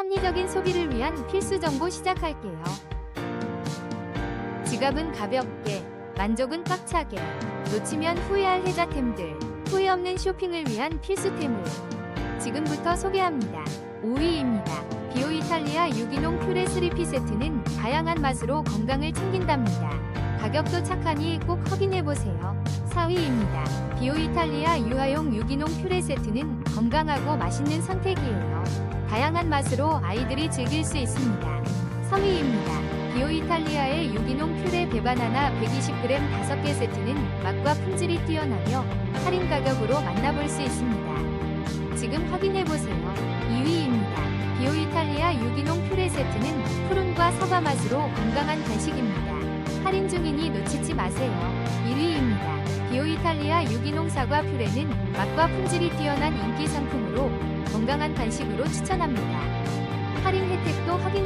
합리적인 소비를 위한 필수 정보 시작할게요. 지갑은 가볍게, 만족은 꽉차게, 놓치면 후회할 혜자템들, 후회 없는 쇼핑을 위한 필수템을 지금부터 소개합니다. 5위입니다. 비오 이탈리아 유기농 퓨레 3피 세트는 다양한 맛으로 건강을 챙긴답니다. 가격도 착하니 꼭 확인해보세요. 4위입니다. 비오 이탈리아 유아용 유기농 퓨레 세트는 건강하고 맛있는 선택이에요. 다양한 맛으로 아이들이 즐길 수 있습니다. 3위입니다. 비오 이탈리아의 유기농 퓨레 베바나나 120g 5개 세트는 맛과 품질이 뛰어나며 할인 가격으로 만나볼 수 있습니다. 지금 확인해보세요. 2위입니다. 비오 이탈리아 유기농 퓨레 세트는 푸른과 사과 맛으로 건강한 간식입니다. 할인 중이니 놓치지 마세요. 1위입니다. 비오 이탈리아 유기농 사과 퓨레는 맛과 품질이 뛰어난 인기 상품으로 건강한 간식으로 추천합니다. 할인 혜택도 확인해